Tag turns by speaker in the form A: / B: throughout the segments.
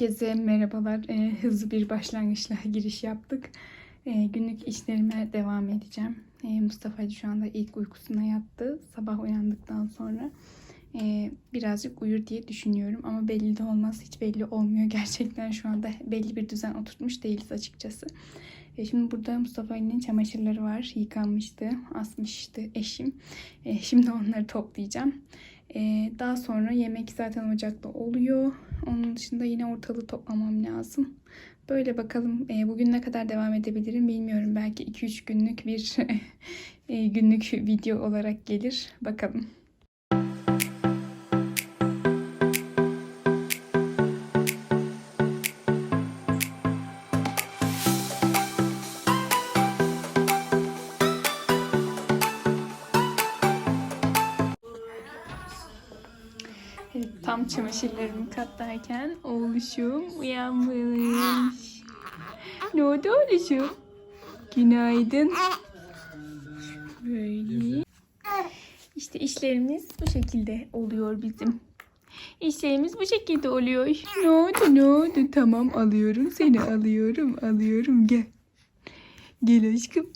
A: Herkese merhabalar. Ee, hızlı bir başlangıçla giriş yaptık. Ee, günlük işlerime devam edeceğim. Ee, Mustafa şu anda ilk uykusuna yattı. Sabah uyandıktan sonra e, birazcık uyur diye düşünüyorum. Ama belli de olmaz. Hiç belli olmuyor. Gerçekten şu anda belli bir düzen oturtmuş değiliz açıkçası. E, şimdi burada Mustafa'nın çamaşırları var. Yıkanmıştı, asmıştı eşim. E, şimdi onları toplayacağım. E, daha sonra yemek zaten ocakta oluyor. Onun dışında yine ortalığı toplamam lazım. Böyle bakalım e, bugün ne kadar devam edebilirim bilmiyorum. Belki 2-3 günlük bir e, günlük video olarak gelir. Bakalım. Çamaşırlarımı katlarken oğluşum uyanmış. Ne oldu oğluşum? Günaydın. Böyle. İşte işlerimiz bu şekilde oluyor bizim. İşlerimiz bu şekilde oluyor. Ne oldu ne oldu? Tamam alıyorum seni alıyorum alıyorum gel. Gel aşkım.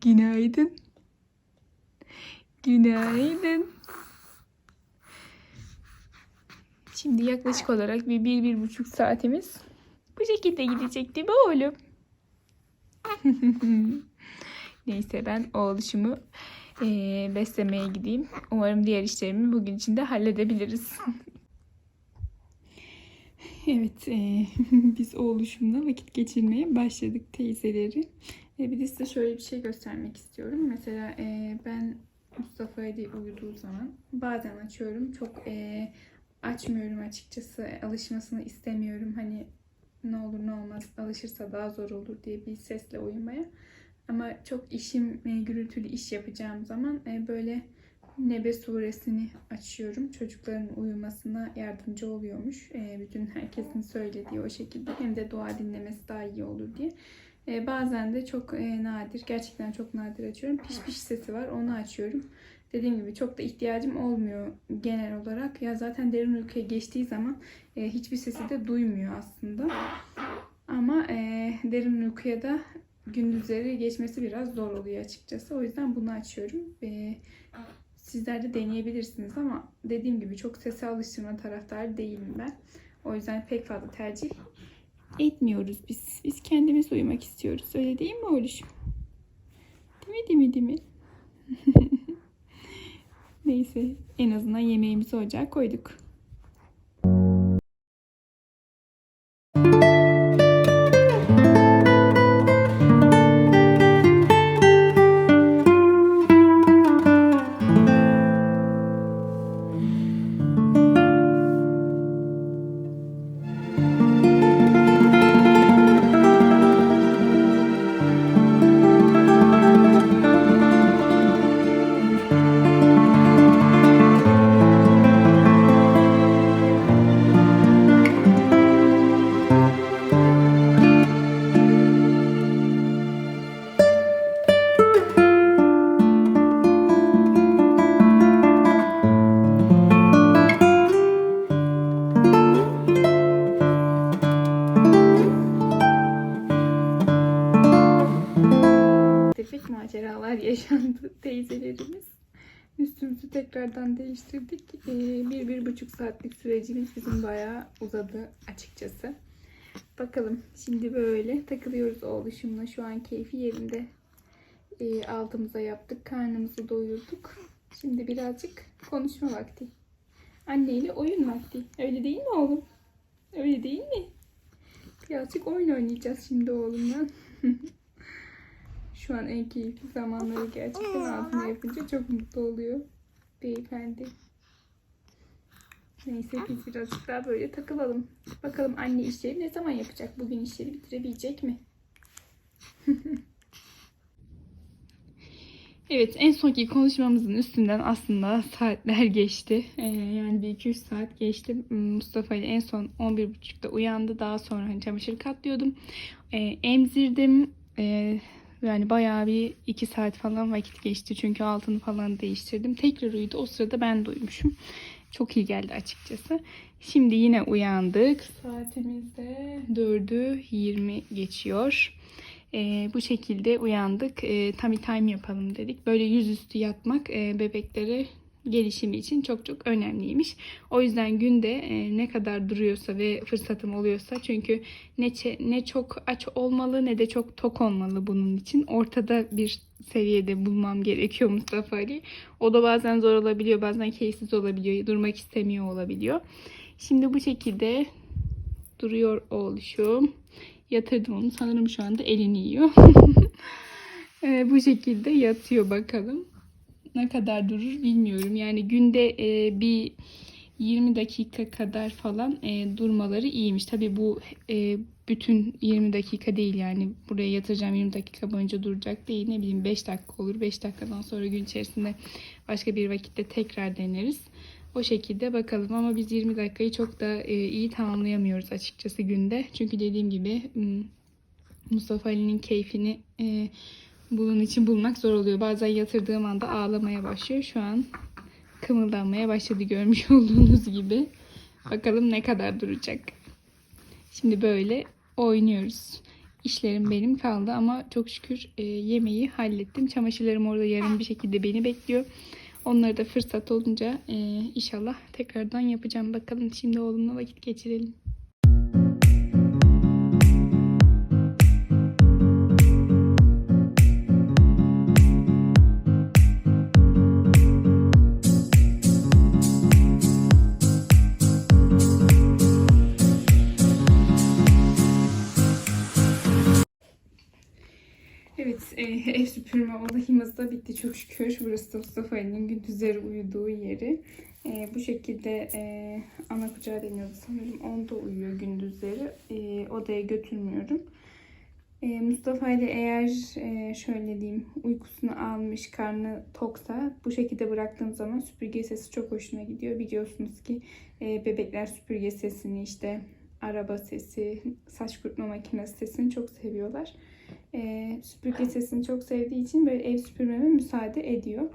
A: Günaydın. Günaydın. Şimdi yaklaşık olarak bir, bir, bir buçuk saatimiz bu şekilde gidecek değil mi oğlum? Neyse ben oğluşumu eee, beslemeye gideyim. Umarım diğer işlerimi bugün içinde halledebiliriz. evet eee, biz oğluşumla vakit geçirmeye başladık teyzeleri. E, bir de size şöyle bir şey göstermek istiyorum. Mesela eee, ben Mustafa Ali uyuduğu zaman bazen açıyorum. Çok eee açmıyorum açıkçası. Alışmasını istemiyorum. Hani ne olur ne olmaz alışırsa daha zor olur diye bir sesle uyumaya. Ama çok işim e, gürültülü iş yapacağım zaman e, böyle Nebe suresini açıyorum. Çocukların uyumasına yardımcı oluyormuş. E, bütün herkesin söylediği o şekilde. Hem de dua dinlemesi daha iyi olur diye. Bazen de çok nadir, gerçekten çok nadir açıyorum. Piş piş sesi var, onu açıyorum. Dediğim gibi çok da ihtiyacım olmuyor genel olarak. Ya zaten derin uykuya geçtiği zaman e, hiçbir sesi de duymuyor aslında. Ama e, derin uykuya da gündüzleri geçmesi biraz zor oluyor açıkçası. O yüzden bunu açıyorum. E, sizler de deneyebilirsiniz ama dediğim gibi çok sese alıştırma taraftarı değilim ben. O yüzden pek fazla tercih etmiyoruz biz. Biz kendimiz uyumak istiyoruz. Öyle değil mi oğluşum? Değil mi değil mi değil mi? Neyse en azından yemeğimizi ocağa koyduk. Tefek maceralar yaşandı teyzelerimiz. Üstümüzü tekrardan değiştirdik. Ee, bir, bir buçuk saatlik sürecimiz bizim bayağı uzadı açıkçası. Bakalım şimdi böyle takılıyoruz oğluşumla. Şu an keyfi yerinde. Ee, altımıza yaptık. Karnımızı doyurduk. Şimdi birazcık konuşma vakti. Anneyle oyun vakti. Öyle değil mi oğlum? Öyle değil mi? Birazcık oyun oynayacağız şimdi oğlumla. Şu an en keyifli zamanları gerçekten altına yapınca çok mutlu oluyor beyefendi. Neyse biz birazcık daha böyle takılalım. Bakalım anne işleri ne zaman yapacak? Bugün işleri bitirebilecek mi? evet en sonki konuşmamızın üstünden aslında saatler geçti. Ee, yani bir iki üç saat geçti. Mustafa ile en son 11.30'da uyandı. Daha sonra hani çamaşır katlıyordum. Ee, emzirdim. Ee, yani bayağı bir iki saat falan vakit geçti. Çünkü altını falan değiştirdim. Tekrar uyudu. O sırada ben de uyumuşum. Çok iyi geldi açıkçası. Şimdi yine uyandık. Saatimiz de 4'ü 20 geçiyor. Ee, bu şekilde uyandık. Ee, tummy time yapalım dedik. Böyle yüzüstü yatmak e, bebeklere gelişimi için çok çok önemliymiş. O yüzden günde e, ne kadar duruyorsa ve fırsatım oluyorsa çünkü ne ne çok aç olmalı ne de çok tok olmalı bunun için. Ortada bir seviyede bulmam gerekiyor Mustafa Ali. O da bazen zor olabiliyor, bazen keyifsiz olabiliyor, durmak istemiyor olabiliyor. Şimdi bu şekilde duruyor oğluşum. Yatırdım onu. Sanırım şu anda elini yiyor. E, bu şekilde yatıyor bakalım. Ne kadar durur bilmiyorum. Yani günde e, bir 20 dakika kadar falan e, durmaları iyiymiş. Tabii bu e, bütün 20 dakika değil yani buraya yatıracağım 20 dakika boyunca duracak değil. Ne bileyim 5 dakika olur. 5 dakikadan sonra gün içerisinde başka bir vakitte tekrar deneriz. O şekilde bakalım ama biz 20 dakikayı çok da e, iyi tamamlayamıyoruz açıkçası günde. Çünkü dediğim gibi Mustafa Ali'nin keyfini e, bunun için bulmak zor oluyor. Bazen yatırdığım anda ağlamaya başlıyor. Şu an kımıldanmaya başladı görmüş olduğunuz gibi. Bakalım ne kadar duracak. Şimdi böyle oynuyoruz. İşlerim benim kaldı ama çok şükür e, yemeği hallettim. Çamaşırlarım orada yarın bir şekilde beni bekliyor. Onları da fırsat olunca e, inşallah tekrardan yapacağım. Bakalım şimdi oğlumla vakit geçirelim. Da bitti çok şükür. Burası da Mustafa Ali'nin gündüzleri uyuduğu yeri. E, bu şekilde e, ana kucağı deniyordu sanırım. Onda uyuyor gündüzleri. E, odaya götürmüyorum. E, Mustafa Ali eğer e, şöyle diyeyim uykusunu almış, karnı toksa bu şekilde bıraktığım zaman süpürge sesi çok hoşuna gidiyor. Biliyorsunuz ki e, bebekler süpürge sesini işte araba sesi, saç kurutma makinesi sesini çok seviyorlar e, süpürge sesini çok sevdiği için böyle ev süpürmeme müsaade ediyor.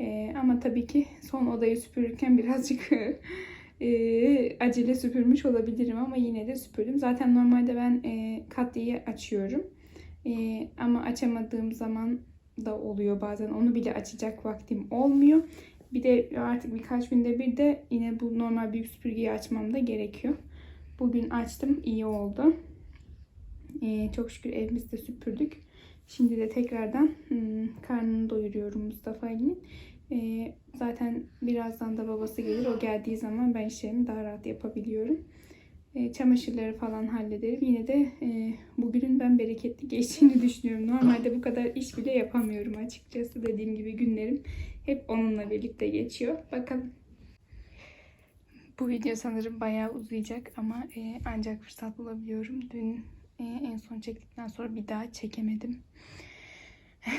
A: E, ama tabii ki son odayı süpürürken birazcık e, acele süpürmüş olabilirim ama yine de süpürdüm. Zaten normalde ben e, katliyi açıyorum. E, ama açamadığım zaman da oluyor bazen. Onu bile açacak vaktim olmuyor. Bir de artık birkaç günde bir de yine bu normal büyük süpürgeyi açmam da gerekiyor. Bugün açtım. iyi oldu. Ee, çok şükür evimizde süpürdük. Şimdi de tekrardan hmm, karnını doyuruyorum Mustafa Ali'nin. Ee, zaten birazdan da babası gelir. O geldiği zaman ben işlerimi daha rahat yapabiliyorum. Ee, çamaşırları falan hallederim. Yine de e, bugünün ben bereketli geçtiğini düşünüyorum. Normalde bu kadar iş bile yapamıyorum açıkçası. Dediğim gibi günlerim hep onunla birlikte geçiyor. Bakalım. Bu video sanırım bayağı uzayacak ama e, ancak fırsat bulabiliyorum. Dün ee, en son çektikten sonra bir daha çekemedim.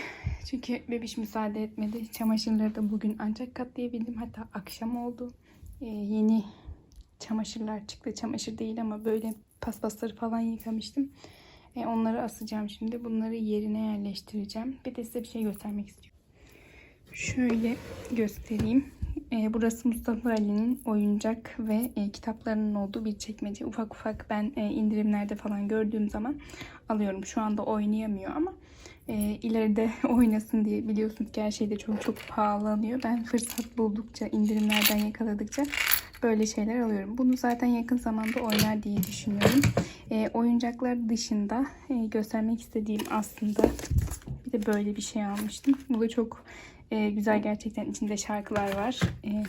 A: Çünkü bebiş müsaade etmedi. Çamaşırları da bugün ancak katlayabildim. Hatta akşam oldu. Ee, yeni çamaşırlar çıktı. Çamaşır değil ama böyle paspasları falan yıkamıştım. Ee, onları asacağım şimdi. Bunları yerine yerleştireceğim. Bir de size bir şey göstermek istiyorum. Şöyle göstereyim. E, burası Mustafa Ali'nin oyuncak ve e, kitaplarının olduğu bir çekmece. Ufak ufak ben e, indirimlerde falan gördüğüm zaman alıyorum. Şu anda oynayamıyor ama e, ileride oynasın diye biliyorsunuz ki her şey de çok çok pahalanıyor. Ben fırsat buldukça, indirimlerden yakaladıkça böyle şeyler alıyorum. Bunu zaten yakın zamanda oynar diye düşünüyorum. E, oyuncaklar dışında e, göstermek istediğim aslında bir de böyle bir şey almıştım. Bu da çok e, güzel gerçekten içinde şarkılar var. E,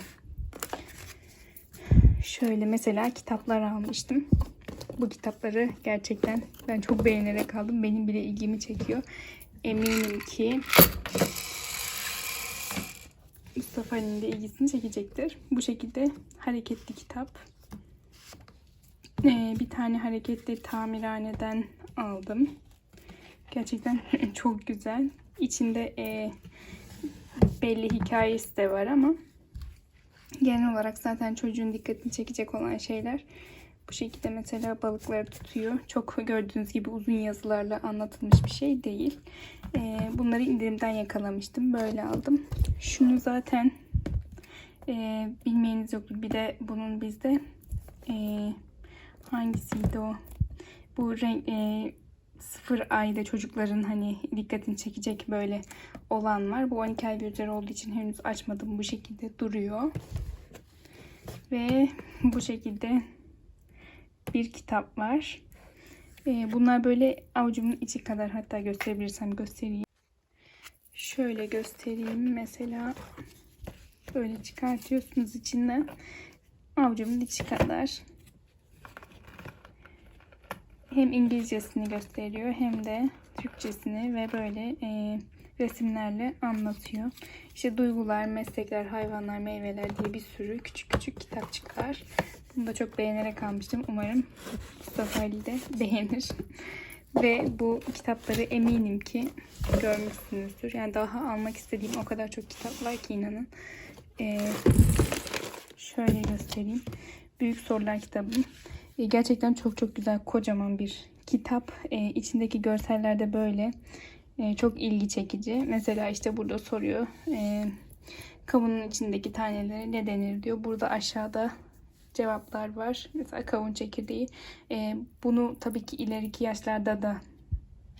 A: şöyle mesela kitaplar almıştım. Bu kitapları gerçekten ben çok beğenerek aldım. Benim bile ilgimi çekiyor. Eminim ki Mustafa Ali'nin de ilgisini çekecektir. Bu şekilde hareketli kitap. Ee, bir tane hareketli tamirhaneden aldım. Gerçekten çok güzel. İçinde e, belli hikayesi de var ama genel olarak zaten çocuğun dikkatini çekecek olan şeyler bu şekilde mesela balıkları tutuyor. Çok gördüğünüz gibi uzun yazılarla anlatılmış bir şey değil. Ee, bunları indirimden yakalamıştım. Böyle aldım. Şunu zaten e, bilmeyeniz yoktur. Bir de bunun bizde e, hangisiydi o? Bu renk e, sıfır ayda çocukların hani dikkatini çekecek böyle olan var. Bu 12 ay bir üzeri olduğu için henüz açmadım. Bu şekilde duruyor. Ve bu şekilde bir kitap var. E, bunlar böyle avucumun içi kadar hatta gösterebilirsem göstereyim. Şöyle göstereyim. Mesela böyle çıkartıyorsunuz içinden avucumun içi kadar. Hem İngilizcesini gösteriyor hem de Türkçesini ve böyle e, resimlerle anlatıyor. İşte duygular, meslekler, hayvanlar, meyveler diye bir sürü küçük küçük kitapçıklar. Bunu da çok beğenerek almıştım. Umarım Mustafa Ali de beğenir. Ve bu kitapları eminim ki görmüşsünüzdür. Yani daha almak istediğim o kadar çok kitap var ki inanın. Ee, şöyle göstereyim. Büyük Sorular kitabım. Ee, gerçekten çok çok güzel kocaman bir kitap. Ee, içindeki görseller de böyle. Ee, çok ilgi çekici. Mesela işte burada soruyor. Ee, kavunun içindeki tanelere ne denir diyor. Burada aşağıda cevaplar var. Mesela kavun çekirdeği. Ee, bunu tabii ki ileriki yaşlarda da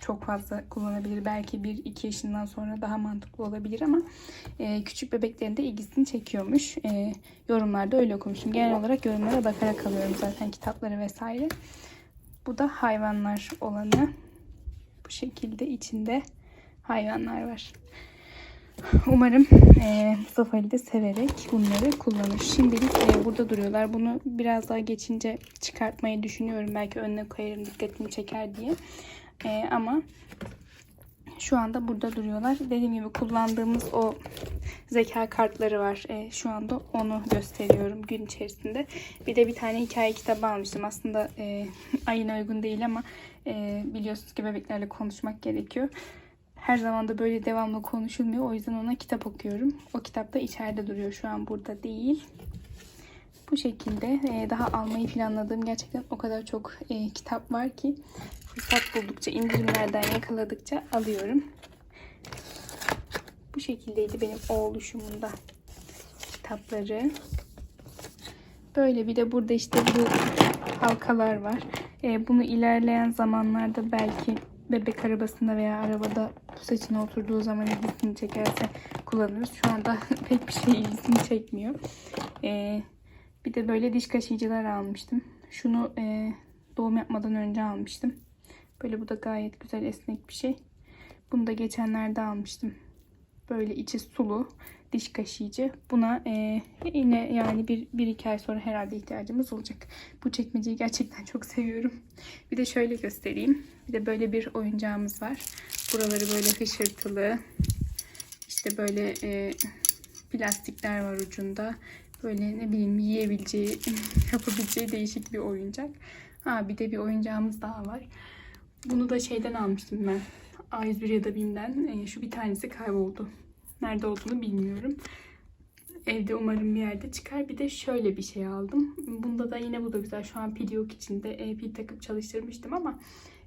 A: çok fazla kullanabilir. Belki 1-2 yaşından sonra daha mantıklı olabilir ama e, küçük bebeklerin de ilgisini çekiyormuş. E, yorumlarda öyle okumuşum. Genel olarak yorumlara bakarak alıyorum zaten kitapları vesaire. Bu da hayvanlar olanı. Bu şekilde içinde hayvanlar var. Umarım e, Mustafa Ali de severek bunları kullanır. Şimdilik e, burada duruyorlar. Bunu biraz daha geçince çıkartmayı düşünüyorum. Belki önüne koyarım dikkatini çeker diye. E, ama şu anda burada duruyorlar. Dediğim gibi kullandığımız o zeka kartları var. E, şu anda onu gösteriyorum gün içerisinde. Bir de bir tane hikaye kitabı almıştım. Aslında e, ayına uygun değil ama e, biliyorsunuz ki bebeklerle konuşmak gerekiyor. Her zaman da böyle devamlı konuşulmuyor. O yüzden ona kitap okuyorum. O kitap da içeride duruyor. Şu an burada değil. Bu şekilde e, daha almayı planladığım gerçekten o kadar çok e, kitap var ki fırsat buldukça, indirimlerden yakaladıkça alıyorum. Bu şekildeydi benim o oluşumunda kitapları. Böyle bir de burada işte bu halkalar var. E, bunu ilerleyen zamanlarda belki bebek arabasında veya arabada saçına oturduğu zaman ilgisini çekerse kullanırız. Şu anda pek bir şey ilgisini çekmiyor. E, bir de böyle diş kaşıyıcılar almıştım. Şunu e, doğum yapmadan önce almıştım. Böyle bu da gayet güzel esnek bir şey. Bunu da geçenlerde almıştım. Böyle içi sulu diş kaşıyıcı. Buna e, yine yani bir, bir iki ay sonra herhalde ihtiyacımız olacak. Bu çekmeceyi gerçekten çok seviyorum. Bir de şöyle göstereyim. Bir de böyle bir oyuncağımız var. Buraları böyle hışırtılı. İşte böyle e, plastikler var ucunda. Böyle ne bileyim yiyebileceği, yapabileceği değişik bir oyuncak. Ha bir de bir oyuncağımız daha var. Bunu da şeyden almıştım ben. A101 ya da BİM'den. E, şu bir tanesi kayboldu. Nerede olduğunu bilmiyorum. Evde umarım bir yerde çıkar. Bir de şöyle bir şey aldım. Bunda da yine bu da güzel. Şu an pil yok içinde. E, pil takıp çalıştırmıştım ama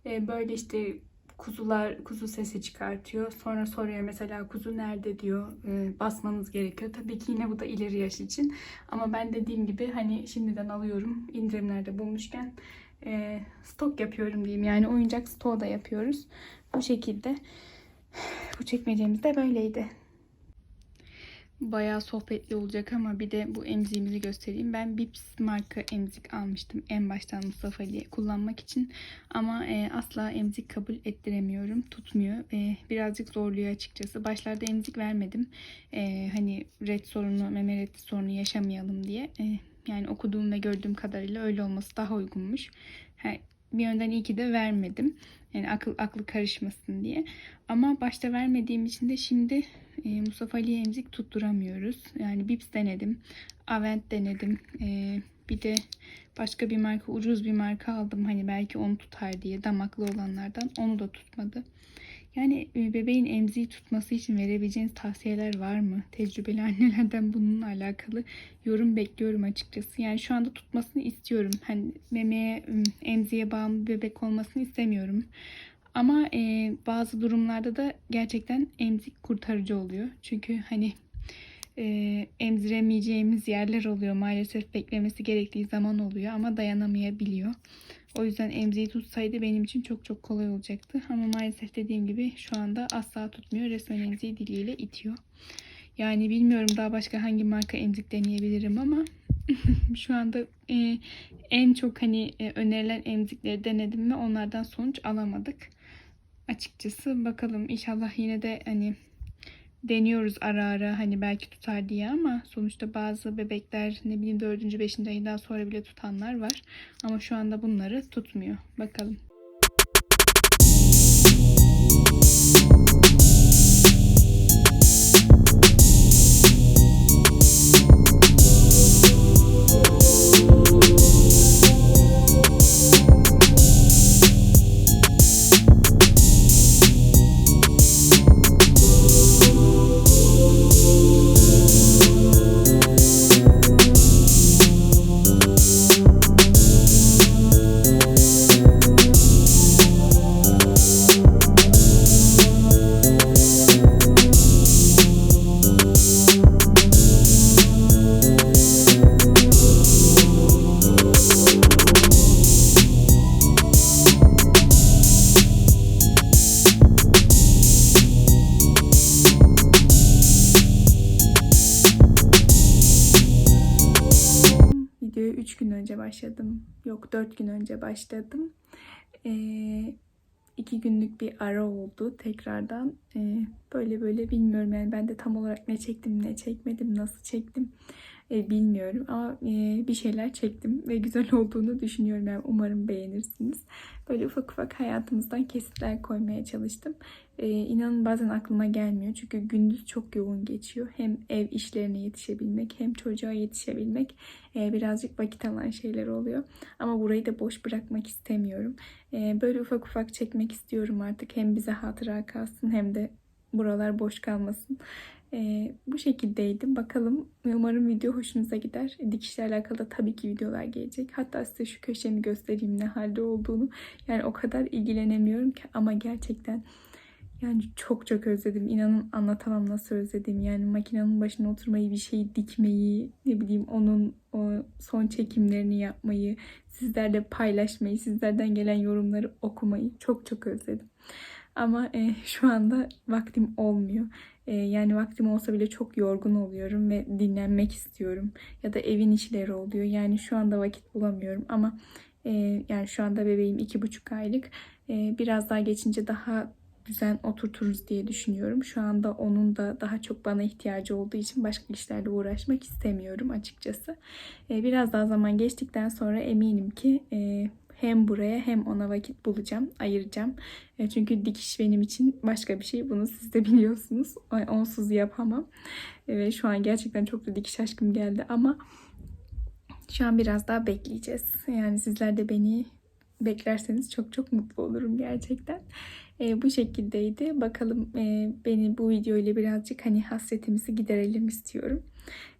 A: e, böyle işte kuzular kuzu sesi çıkartıyor. Sonra soruyor mesela kuzu nerede diyor. E, basmanız gerekiyor. Tabii ki yine bu da ileri yaş için. Ama ben dediğim gibi hani şimdiden alıyorum. indirimlerde bulmuşken e, stok yapıyorum diyeyim. Yani oyuncak stoğu da yapıyoruz. Bu şekilde. Bu çekmecemiz de böyleydi. Bayağı sohbetli olacak ama bir de bu emziğimizi göstereyim. Ben Bips marka emzik almıştım en baştan Mustafa Ali'ye kullanmak için. Ama e, asla emzik kabul ettiremiyorum. Tutmuyor. E, birazcık zorluyor açıkçası. Başlarda emzik vermedim. E, hani red sorunu, meme sorunu yaşamayalım diye. E, yani okuduğum ve gördüğüm kadarıyla öyle olması daha uygunmuş. Bir yönden iyi ki de vermedim. Yani akıl aklı karışmasın diye. Ama başta vermediğim için de şimdi e, Mustafa Ali'ye emzik tutturamıyoruz. Yani Bips denedim. Avent denedim. E, bir de başka bir marka ucuz bir marka aldım. Hani belki onu tutar diye damaklı olanlardan. Onu da tutmadı. Yani e, bebeğin emziği tutması için verebileceğiniz tavsiyeler var mı? Tecrübeli annelerden bununla alakalı yorum bekliyorum açıkçası. Yani şu anda tutmasını istiyorum. Hani memeye, emziğe bağımlı bebek olmasını istemiyorum. Ama e, bazı durumlarda da gerçekten emzik kurtarıcı oluyor. Çünkü hani e, emziremeyeceğimiz yerler oluyor. Maalesef beklemesi gerektiği zaman oluyor ama dayanamayabiliyor. O yüzden emziği tutsaydı benim için çok çok kolay olacaktı. Ama maalesef dediğim gibi şu anda asla tutmuyor. Resmen emziği diliyle itiyor. Yani bilmiyorum daha başka hangi marka emzik deneyebilirim ama şu anda e, en çok hani e, önerilen emzikleri denedim ve onlardan sonuç alamadık. Açıkçası bakalım inşallah yine de hani deniyoruz ara ara hani belki tutar diye ama sonuçta bazı bebekler ne bileyim 4. 5. ayından sonra bile tutanlar var. Ama şu anda bunları tutmuyor. Bakalım. Başladım. Yok 4 gün önce başladım. Ee, iki günlük bir ara oldu tekrardan. Ee, böyle böyle bilmiyorum yani ben de tam olarak ne çektim ne çekmedim nasıl çektim e, bilmiyorum ama e, bir şeyler çektim ve güzel olduğunu düşünüyorum yani umarım beğenirsiniz. Böyle ufak ufak hayatımızdan kesitler koymaya çalıştım. E, inanın bazen aklıma gelmiyor çünkü gündüz çok yoğun geçiyor. Hem ev işlerine yetişebilmek hem çocuğa yetişebilmek e, birazcık vakit alan şeyler oluyor. Ama burayı da boş bırakmak istemiyorum. E, böyle ufak ufak çekmek istiyorum artık. Hem bize hatıra kalsın hem de buralar boş kalmasın. Ee, bu şekildeydi. Bakalım umarım video hoşunuza gider. Dikişle alakalı da tabii ki videolar gelecek. Hatta size şu köşemi göstereyim ne halde olduğunu. Yani o kadar ilgilenemiyorum ki ama gerçekten yani çok çok özledim. İnanın anlatamam nasıl özledim. Yani makinenin başına oturmayı, bir şeyi dikmeyi, ne bileyim onun o son çekimlerini yapmayı, sizlerle paylaşmayı, sizlerden gelen yorumları okumayı çok çok özledim. Ama e, şu anda vaktim olmuyor. E, yani vaktim olsa bile çok yorgun oluyorum ve dinlenmek istiyorum. Ya da evin işleri oluyor. Yani şu anda vakit bulamıyorum ama e, yani şu anda bebeğim iki buçuk aylık. E, biraz daha geçince daha düzen oturturuz diye düşünüyorum. Şu anda onun da daha çok bana ihtiyacı olduğu için başka işlerle uğraşmak istemiyorum açıkçası. E, biraz daha zaman geçtikten sonra eminim ki e, hem buraya hem ona vakit bulacağım, ayıracağım. E, çünkü dikiş benim için başka bir şey. Bunu siz de biliyorsunuz. Onsuz yapamam. E, ve şu an gerçekten çok da dikiş aşkım geldi ama şu an biraz daha bekleyeceğiz. Yani sizler de beni beklerseniz çok çok mutlu olurum gerçekten. E, bu şekildeydi. Bakalım e, beni bu video ile birazcık hani hasretimizi giderelim istiyorum.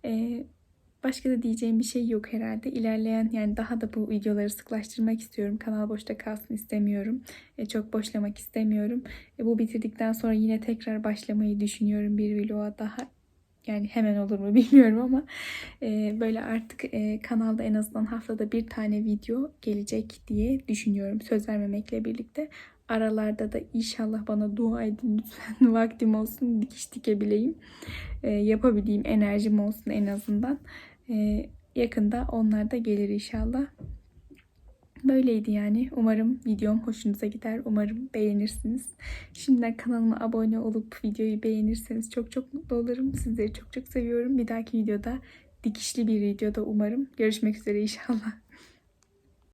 A: E, Başka da diyeceğim bir şey yok herhalde. İlerleyen yani daha da bu videoları sıklaştırmak istiyorum. Kanal boşta kalsın istemiyorum. E, çok boşlamak istemiyorum. E, bu bitirdikten sonra yine tekrar başlamayı düşünüyorum bir vloga daha. Yani hemen olur mu bilmiyorum ama e, böyle artık e, kanalda en azından haftada bir tane video gelecek diye düşünüyorum. Söz vermemekle birlikte. Aralarda da inşallah bana dua edin lütfen vaktim olsun dikiş dikebileyim. E, yapabileyim enerjim olsun en azından. Ee, yakında onlar da gelir inşallah. Böyleydi yani. Umarım videom hoşunuza gider. Umarım beğenirsiniz. Şimdiden kanalıma abone olup videoyu beğenirseniz çok çok mutlu olurum. Sizleri çok çok seviyorum. Bir dahaki videoda dikişli bir videoda umarım. Görüşmek üzere inşallah.